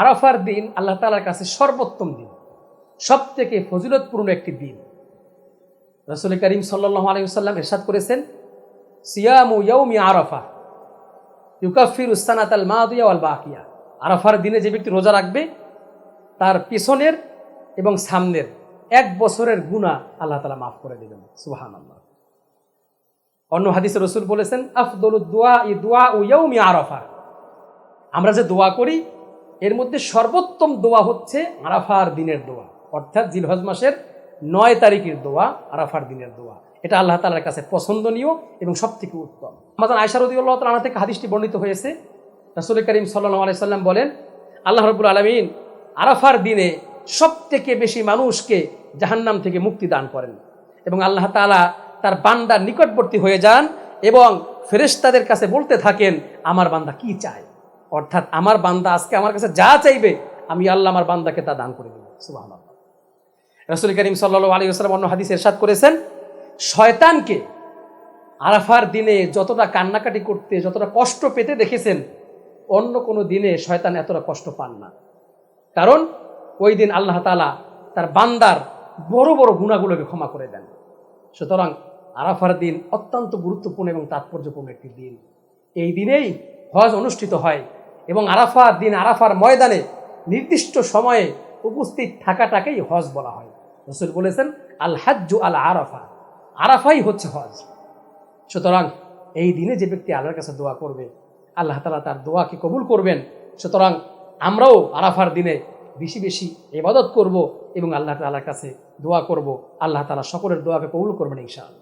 আরাফার দিন আল্লাহ তালার কাছে সর্বোত্তম দিন সব থেকে ফজিলতপূর্ণ একটি দিন। রসুল করিম সাল্লাহ আলহিসাল্লাম এরশাদ করেছেন, সিয়ামু ইয়ৌমি আরাফা ইউকাফির উস্তানাত আল মাদিয়া আল বাকিয়া। আরাফার দিনে যে ব্যক্তি রোজা রাখবে, তার পিছনের এবং সামনের এক বছরের গুণা আল্লাহ তালা মাফ করে দেবেন। সুহান আল্লাহ অন্য হাদিসে রসুল বলেছেন আফদল দোয়া ই দোয়া ও ইয়ৌমি আরাফা। আমরা যে দোয়া করি এর মধ্যে সর্বোত্তম দোয়া হচ্ছে আরাফার দিনের দোয়া। অর্থাৎ জিলহজ মাসের নয় তারিখের দোয়া, আরাফার দিনের দোয়া। এটা আল্লাহ তালার কাছে পছন্দনীয় এবং সব থেকে উত্তম আমাদের আয়সারুদ্দুল্লাহ তালা থেকে হাদিসটি বর্ণিত হয়েছে। রাসুল করিম সাল্লাহ আলাইসাল্লাম বলেন, আল্লাহ রবুল আলমিন আরাফার দিনে সব থেকে বেশি মানুষকে জাহান্নাম থেকে মুক্তি দান করেন এবং আল্লাহ তালা তার বান্দার নিকটবর্তী হয়ে যান এবং ফেরেশতাদের কাছে বলতে থাকেন, আমার বান্দা কি চায়? অর্থাৎ আমার বান্দা আজকে আমার কাছে যা চাইবে, আমি আল্লাহ আমার বান্দাকে তা দান করে দেব। সুবাহ রসুল করিম সাল্লা আলী আসসালাম অন্য হাদিস এরশাদ করেছেন, শয়তানকে আরাফার দিনে যতটা কান্নাকাটি করতে, যতটা কষ্ট পেতে দেখেছেন, অন্য কোনো দিনে শয়তান এতটা কষ্ট পান না। কারণ ওই দিন আল্লাহ তালা তার বান্দার বড় বড় গুণাগুলোকে ক্ষমা করে দেন। সুতরাং আরাফার দিন অত্যন্ত গুরুত্বপূর্ণ এবং তাৎপর্যপূর্ণ একটি দিন। এই দিনেই হজ অনুষ্ঠিত হয় এবং আরাফার দিন, আরাফার ময়দানে নির্দিষ্ট সময়ে উপস্থিত থাকাটাকেই হজ বলা হয়। রসুল বলেছেন, আল হাজ্জু আল আরাফা। আরাফাই হচ্ছে হজ। সুতরাং এই দিনে যে ব্যক্তি আল্লাহর কাছে দোয়া করবে, আল্লাহ তালা তার দোয়াকে কবুল করবেন। সুতরাং আমরাও আরাফার দিনে বেশি বেশি ইবাদত করব এবং আল্লাহ তালার কাছে দোয়া করব। আল্লাহ তালা সকলের দোয়াকে কবুল করবেন ইনশাআল্লাহ।